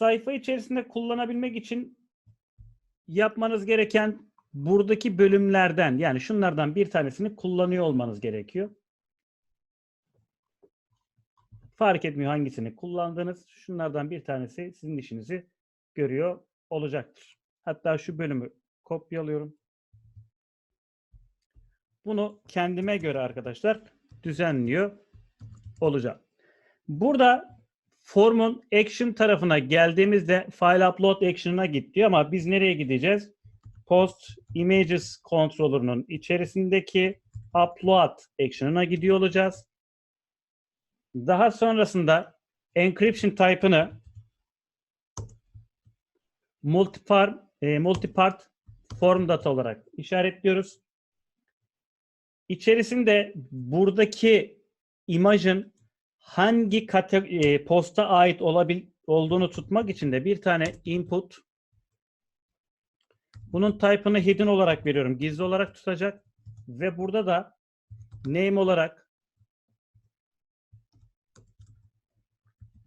sayfa içerisinde kullanabilmek için yapmanız gereken buradaki bölümlerden yani şunlardan bir tanesini kullanıyor olmanız gerekiyor. Fark etmiyor hangisini kullandığınız. Şunlardan bir tanesi sizin işinizi görüyor olacaktır. Hatta şu bölümü kopyalıyorum. Bunu kendime göre arkadaşlar düzenliyor olacağım. Burada formun action tarafına geldiğimizde file upload action'ına git diyor ama biz nereye gideceğiz? Post images controller'ının içerisindeki upload action'ına gidiyor olacağız. Daha sonrasında encryption type'ını multipart, e, multipart form data olarak işaretliyoruz. İçerisinde buradaki imajın hangi e, posta ait olabil olduğunu tutmak için de bir tane input bunun type'ını hidden olarak veriyorum. Gizli olarak tutacak ve burada da name olarak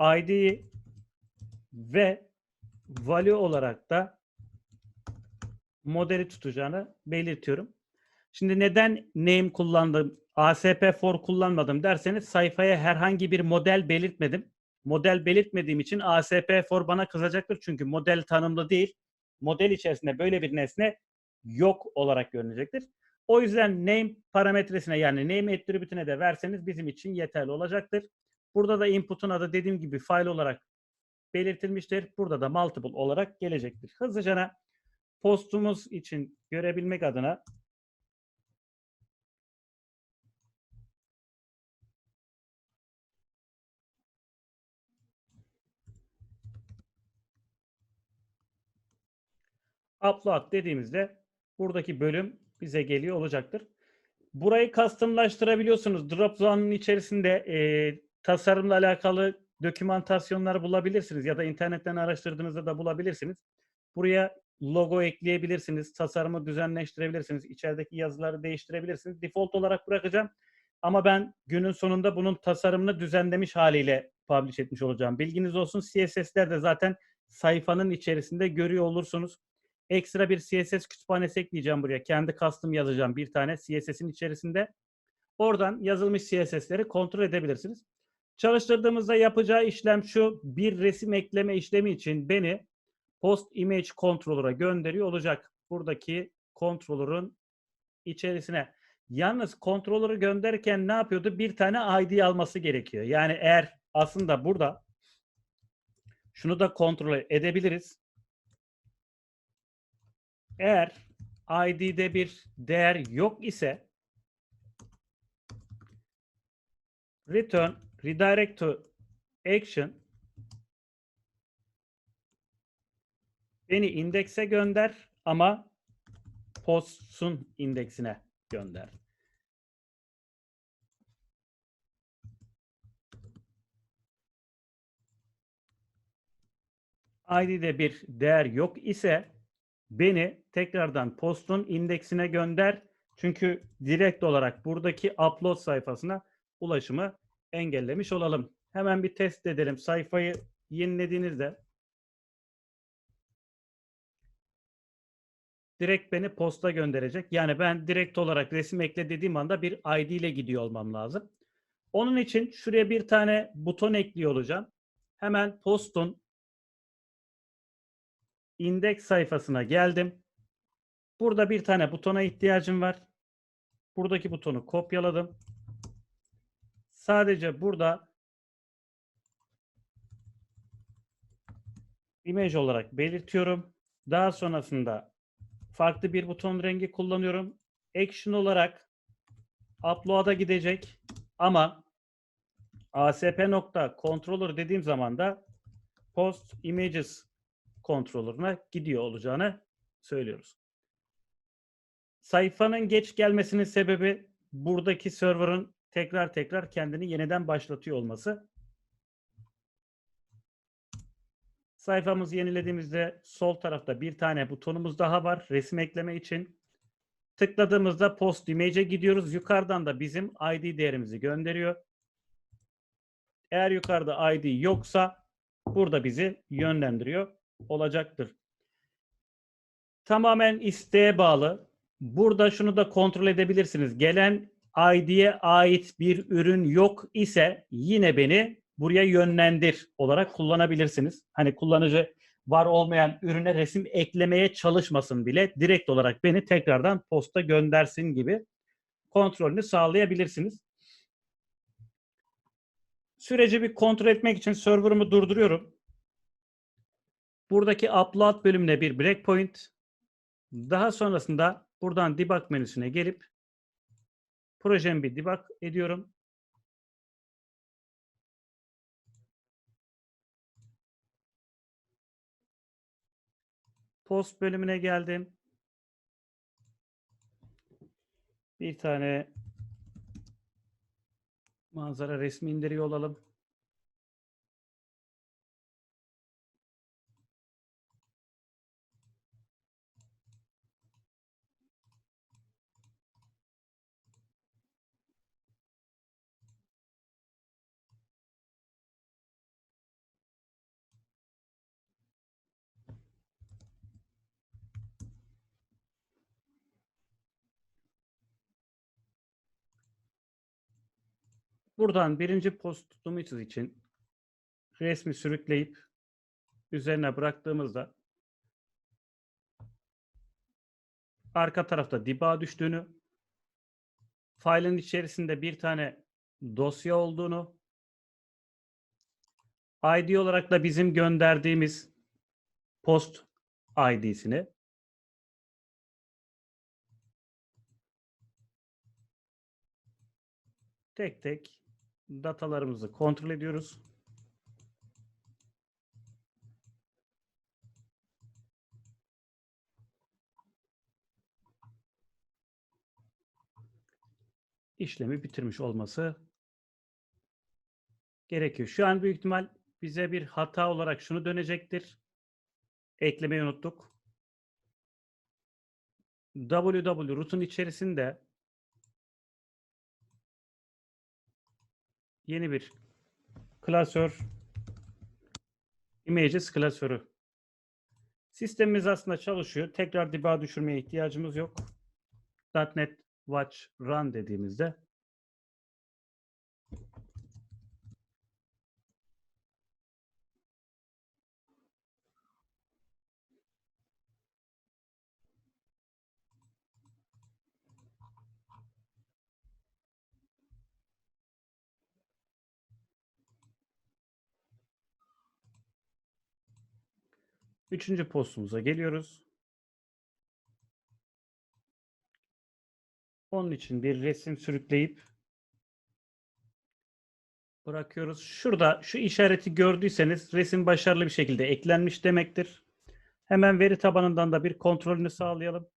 ID ve value olarak da modeli tutacağını belirtiyorum. Şimdi neden name kullandım, ASP4 kullanmadım derseniz sayfaya herhangi bir model belirtmedim. Model belirtmediğim için ASP4 bana kızacaktır çünkü model tanımlı değil. Model içerisinde böyle bir nesne yok olarak görünecektir. O yüzden name parametresine yani name attribute'ine de verseniz bizim için yeterli olacaktır. Burada da input'un adı dediğim gibi file olarak belirtilmiştir. Burada da multiple olarak gelecektir. Hızlıca postumuz için görebilmek adına upload dediğimizde buradaki bölüm bize geliyor olacaktır. Burayı customlaştırabiliyorsunuz. Dropdown'un içerisinde e, tasarımla alakalı dokümantasyonlar bulabilirsiniz ya da internetten araştırdığınızda da bulabilirsiniz. Buraya logo ekleyebilirsiniz, tasarımı düzenleştirebilirsiniz, içerideki yazıları değiştirebilirsiniz. Default olarak bırakacağım ama ben günün sonunda bunun tasarımını düzenlemiş haliyle publish etmiş olacağım. Bilginiz olsun CSS'ler de zaten sayfanın içerisinde görüyor olursunuz. Ekstra bir CSS kütüphanesi ekleyeceğim buraya. Kendi custom yazacağım bir tane CSS'in içerisinde. Oradan yazılmış CSS'leri kontrol edebilirsiniz. Çalıştırdığımızda yapacağı işlem şu. Bir resim ekleme işlemi için beni post image controller'a gönderiyor olacak. Buradaki controller'ın içerisine. Yalnız controller'ı gönderirken ne yapıyordu? Bir tane ID alması gerekiyor. Yani eğer aslında burada şunu da kontrol edebiliriz. Eğer ID'de bir değer yok ise return redirect to action beni indekse gönder ama post'un indeksine gönder. ID'de bir değer yok ise beni tekrardan postun indeksine gönder. Çünkü direkt olarak buradaki upload sayfasına ulaşımı engellemiş olalım. Hemen bir test edelim. Sayfayı yenilediğinizde direkt beni posta gönderecek. Yani ben direkt olarak resim ekle dediğim anda bir ID ile gidiyor olmam lazım. Onun için şuraya bir tane buton ekliyor olacağım. Hemen postun indeks sayfasına geldim. Burada bir tane butona ihtiyacım var. Buradaki butonu kopyaladım. Sadece burada image olarak belirtiyorum. Daha sonrasında farklı bir buton rengi kullanıyorum. Action olarak upload'a gidecek ama asp.controller dediğim zaman da post images kontrolörüne gidiyor olacağını söylüyoruz. Sayfanın geç gelmesinin sebebi buradaki server'ın tekrar tekrar kendini yeniden başlatıyor olması. Sayfamızı yenilediğimizde sol tarafta bir tane butonumuz daha var resim ekleme için. Tıkladığımızda post image'e gidiyoruz. Yukarıdan da bizim ID değerimizi gönderiyor. Eğer yukarıda ID yoksa burada bizi yönlendiriyor olacaktır. Tamamen isteğe bağlı. Burada şunu da kontrol edebilirsiniz. Gelen ID'ye ait bir ürün yok ise yine beni buraya yönlendir olarak kullanabilirsiniz. Hani kullanıcı var olmayan ürüne resim eklemeye çalışmasın bile direkt olarak beni tekrardan posta göndersin gibi kontrolünü sağlayabilirsiniz. Süreci bir kontrol etmek için server'ımı durduruyorum. Buradaki upload bölümüne bir breakpoint. Daha sonrasında buradan debug menüsüne gelip projemi bir debug ediyorum. Post bölümüne geldim. Bir tane manzara resmi indiriyor olalım. Buradan birinci postumuz için resmi sürükleyip üzerine bıraktığımızda arka tarafta debug düştüğünü, failin içerisinde bir tane dosya olduğunu, ID olarak da bizim gönderdiğimiz post ID'sini tek tek datalarımızı kontrol ediyoruz. işlemi bitirmiş olması gerekiyor. Şu an büyük ihtimal bize bir hata olarak şunu dönecektir. Eklemeyi unuttuk. www root'un içerisinde yeni bir klasör images klasörü. Sistemimiz aslında çalışıyor. Tekrar debug düşürmeye ihtiyacımız yok. .NET Watch Run dediğimizde Üçüncü postumuza geliyoruz. Onun için bir resim sürükleyip bırakıyoruz. Şurada şu işareti gördüyseniz resim başarılı bir şekilde eklenmiş demektir. Hemen veri tabanından da bir kontrolünü sağlayalım.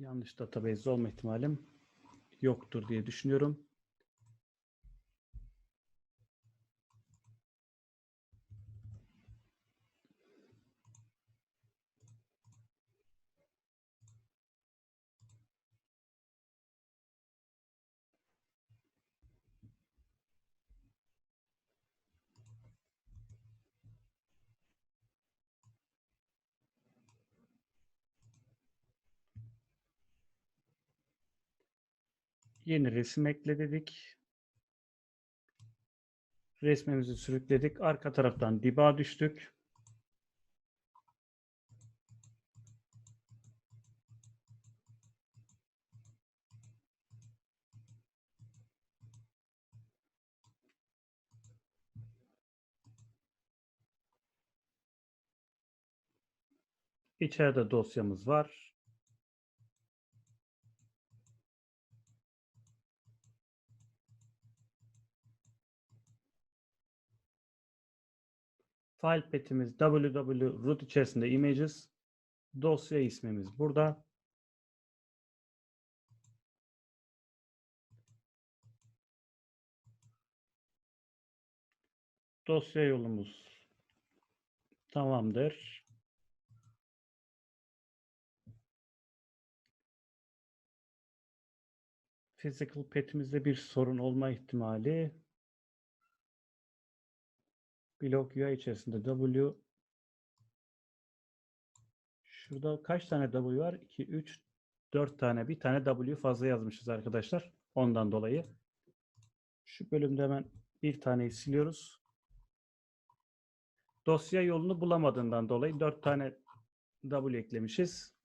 Yanlış database olma ihtimalim yoktur diye düşünüyorum. Yeni resim ekle dedik. Resmimizi sürükledik. Arka taraftan diba düştük. İçeride dosyamız var. File petimiz www root içerisinde images. Dosya ismimiz burada. Dosya yolumuz tamamdır. Physical petimizde bir sorun olma ihtimali blok UI içerisinde W Şurada kaç tane W var? 2, 3, 4 tane. Bir tane W fazla yazmışız arkadaşlar. Ondan dolayı. Şu bölümde hemen bir taneyi siliyoruz. Dosya yolunu bulamadığından dolayı 4 tane W eklemişiz.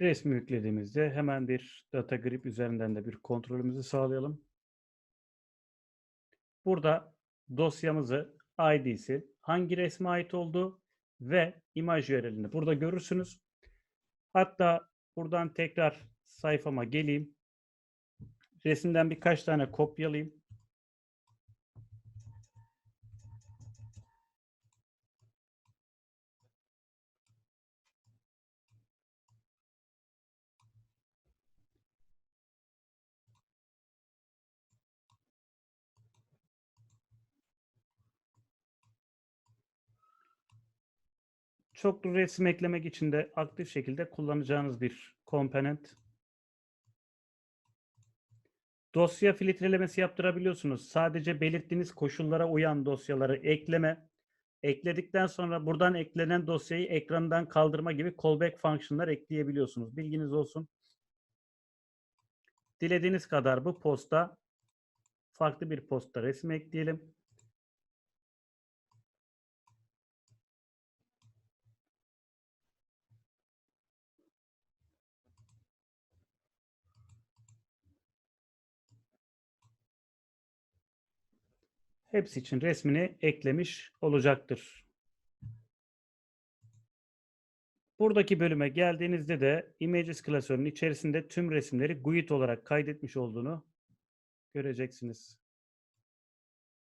Resmi yüklediğimizde hemen bir data grip üzerinden de bir kontrolümüzü sağlayalım. Burada dosyamızı ID'si, hangi resme ait olduğu ve imaj URL'ini burada görürsünüz. Hatta buradan tekrar sayfama geleyim. Resimden birkaç tane kopyalayayım. Çoklu resim eklemek için de aktif şekilde kullanacağınız bir komponent. Dosya filtrelemesi yaptırabiliyorsunuz. Sadece belirttiğiniz koşullara uyan dosyaları ekleme, ekledikten sonra buradan eklenen dosyayı ekrandan kaldırma gibi callback fonksiyonlar ekleyebiliyorsunuz. Bilginiz olsun. Dilediğiniz kadar bu posta farklı bir posta resim ekleyelim. Hepsi için resmini eklemiş olacaktır. Buradaki bölüme geldiğinizde de Images klasörünün içerisinde tüm resimleri GUID olarak kaydetmiş olduğunu göreceksiniz.